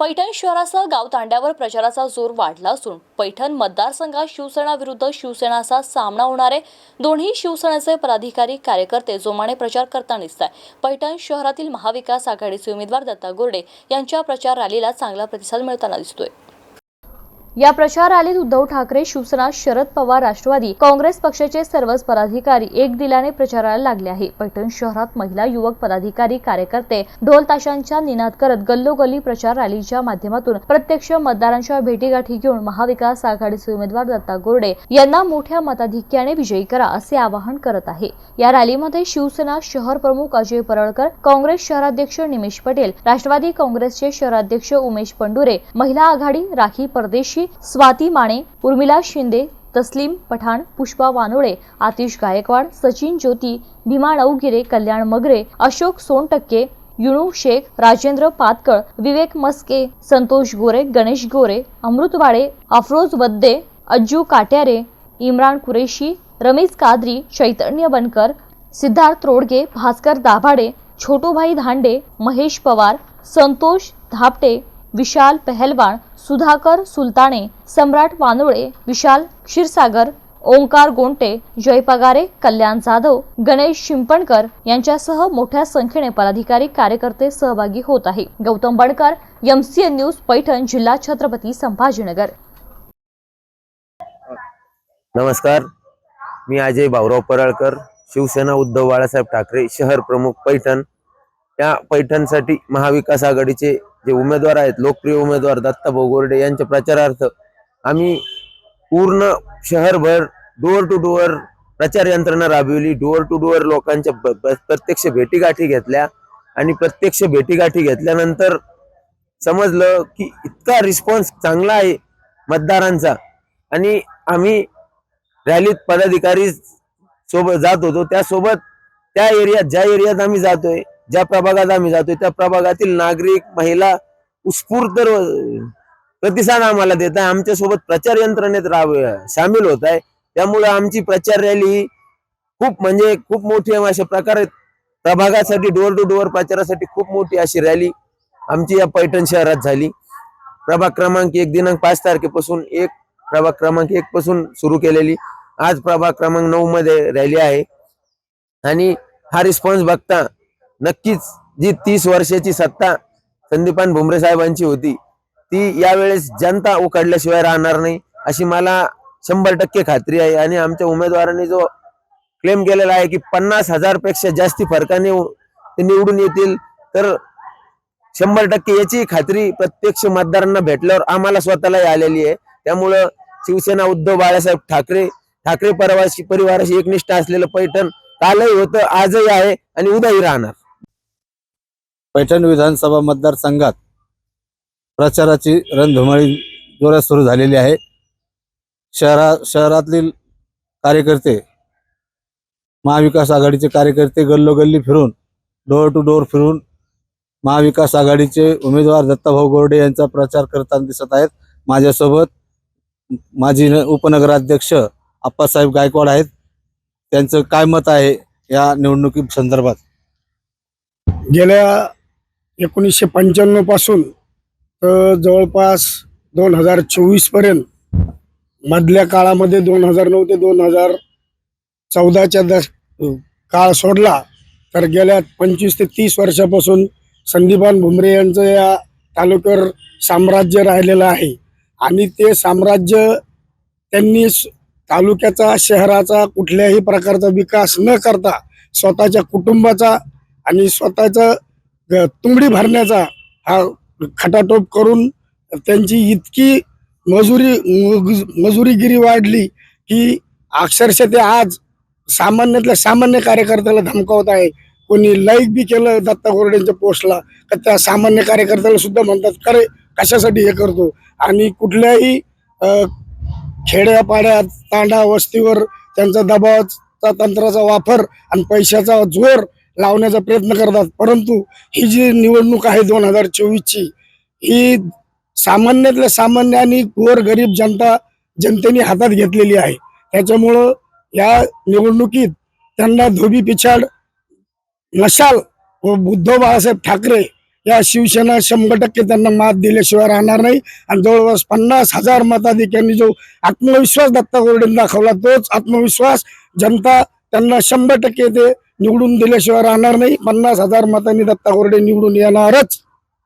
पैठण शहरासह गाव तांड्यावर प्रचाराचा जोर वाढला असून पैठण मतदारसंघात शिवसेना विरुद्ध शिवसेनाचा सामना होणारे दोन्ही शिवसेनेचे पदाधिकारी कार्यकर्ते जोमाने प्रचार करताना दिसत आहे पैठण शहरातील महाविकास आघाडीचे उमेदवार दत्ता गोरडे यांच्या प्रचार रॅलीला चांगला प्रतिसाद मिळताना दिसतोय. या प्रचार आलीत उद्धव ठाकरे शिवसेना शरद पवार राष्ट्रवादी काँग्रेस पक्षाचे सर्वच पदाधिकारी एक दिलाने प्रचाराला लागले आहे. पैठण शहरात महिला युवक पदाधिकारी कार्यकर्ते ढोल ताशांच्या निनाद करत गल्लोगल्ली प्रचार रॅलीच्या माध्यमातून प्रत्यक्ष मतदारांच्या भेटीगाठी घेऊन महाविकास आघाडीचे उमेदवार दत्ता गोरडे यांना मोठ्या मताधिक्याने विजयी करा असे आवाहन करत आहे. या रॅलीमध्ये शिवसेना शहर प्रमुख अजय परळकर काँग्रेस शहराध्यक्ष निमेश पटेल राष्ट्रवादी काँग्रेसचे शहराध्यक्ष उमेश पंडुरे महिला आघाडी राखी परदेशी स्वाती माने उर्मिला शिंदे तस्लीम पठाण पुष्पा वानोळे आतिश गायकवाड सचिन ज्योती भीमा नवगिरे कल्याण मगरे अशोक सोनटक्के युणू शेख राजेंद्र पातकळ विवेक मस्के संतोष गोरे गणेश गोरे अमृतवाडे अफरोज वद्दे अज्जू काट्यारे इम्रान कुरेशी रमेश कादरी चैतन्य बनकर सिद्धार्थ रोडगे भास्कर दाभाडे छोटूभाई धांडे महेश पवार संतोष धापटे विशाल पहलवान सुधाकर सुलताने सम्राट वानोळे विशाल क्षीरसागर ओंकार गोंटे जय पगारे कल्याण जाधव गणेश शिंपणकर यांच्यासह मोठ्या संख्येने पदाधिकारी कार्यकर्ते सहभागी होत आहे. गौतम बडकर एमसीएन न्यूज पैठण जिल्हा छत्रपती संभाजीनगर. नमस्कार. मी अजय भाऊराव परळकर शिवसेना उद्धव बाळासाहेब ठाकरे शहर प्रमुख पैठण. या पैठणसाठी महाविकास आघाडीचे जे उमेदवार आहेत लोकप्रिय उमेदवार दत्ताभाऊ गोरडे यांच्या प्रचारार्थ आम्ही पूर्ण शहरभर डोअर टू डोअर प्रचार यंत्रणा राबविली. डोअर टू डोअर लोकांच्या प्रत्यक्ष भेटीगाठी घेतल्या. आणि प्रत्यक्ष भेटीगाठी घेतल्यानंतर समजलं की इतका रिस्पॉन्स चांगला आहे मतदारांचा. आणि आम्ही रॅलीत पदाधिकारी सोबत जात होतो. त्यासोबत त्या एरियात ज्या एरियात आम्ही जातोय ज्या प्रभागात आम्ही जातोय त्या प्रभागातील नागरिक महिला उत्स्फूर्त प्रतिसाद आम्हाला देत आहे. आमच्यासोबत प्रचार यंत्रणेत राब सामील होत आहे. त्यामुळे आमची प्रचार रॅली ही खूप म्हणजे खूप मोठी अशा प्रकारे प्रभागासाठी डोअर टू डोअर प्रचारासाठी खूप मोठी अशी रॅली आमची या पैठण शहरात झाली. प्रभाग क्रमांक एक दिनांक पाच तारखेपासून एक प्रभाग क्रमांक एक पासून सुरू केलेली. आज प्रभाग क्रमांक नऊ मध्ये रॅली आहे. आणि हा रिस्पॉन्स बघता नक्कीच जी तीस वर्षाची सत्ता संदीपान भुमरे साहेबांची होती ती यावेळेस जनता उकडल्याशिवाय राहणार नाही अशी मला शंभर टक्के खात्री आहे. आणि आमच्या उमेदवारांनी जो क्लेम केलेला आहे की पन्नास हजारपेक्षा जास्ती फरकाने ते निवडून येतील तर शंभर टक्के याची खात्री प्रत्यक्ष मतदारांना भेटल्यावर आम्हाला स्वतःलाही आलेली आहे. त्यामुळं शिवसेना उद्धव बाळासाहेब ठाकरे ठाकरे परिवाराशी परिवाराशी एकनिष्ठ असलेलं पैठण कालही होतं आजही आहे आणि उद्याही राहणार. पैठण विधानसभा मतदारसंघात प्रचाराची रणधुमाळी जोरात सुरू झालेली आहे. शहरा शहरातील कार्यकर्ते महाविकास आघाडीचे कार्यकर्ते गल्लोगल्ली फिरून डोअर टू डोअर फिरून महाविकास आघाडीचे उमेदवार दत्ताभाऊ गोरडे यांचा प्रचार करताना दिसत आहेत. माझ्यासोबत माजी न- उपनगराध्यक्ष आप्पासाहेब गायकवाड आहेत. त्यांचं काय मत आहे या निवडणुकी संदर्भात गेल्या एकोणीसशे पंच्याण्णवपासून तर जवळपास दोन हजार चोवीसपर्यंत मधल्या काळामध्ये दोन हजार नऊ ते दोन हजार चौदाच्या दश काळ सोडला तर गेल्या पंचवीस ते तीस वर्षापासून संदीपान भुमरे यांचं या तालुक्यावर साम्राज्य राहिलेलं आहे. आणि ते साम्राज्य त्यांनी तालुक्याचा शहराचा कुठल्याही प्रकारचा विकास न करता स्वतःच्या कुटुंबाचा आणि स्वतःचं तुंबडी भरण्याचा हा खटाटोप करून त्यांची इतकी मजुरी मजुरीगिरी वाढली की अक्षरशः ते आज सामान्यातल्या सामान्य कार्यकर्त्याला धमकावत आहे. कोणी लाईक बी केलं दत्ता गोरडेंच्या पोस्टला तर त्या सामान्य कार्यकर्त्याला सुद्धा म्हणतात खरे कशासाठी हे करतो? आणि कुठल्याही खेड्यापाड्यात तांडा वस्तीवर त्यांचा दबावाचा तंत्राचा वापर आणि पैशाचा जोर लावण्याचा प्रयत्न करतात. परंतु ही जी निवडणूक आहे दोन हजार चोवीसची ही सामान्यातल्या सामान्य आणि गोर गरीब जनता जनतेने हातात घेतलेली आहे. त्याच्यामुळं या निवडणुकीत त्यांना धोबी पिछाड मशाल व बुद्ध बाळासाहेब ठाकरे या शिवसेना शंभर टक्के त्यांना मात दिल्याशिवाय राहणार नाही. आणि जवळपास पन्नास हजार मताधिकांनी जो आत्मविश्वास दत्ता गोरडेंनी दाखवला तोच आत्मविश्वास जनता त्यांना शंभर टक्के ते निवडून दिल्याशिवाय राहणार नाही. पन्नास हजार मतांनी दत्ता कोरडे निवडून येणारच.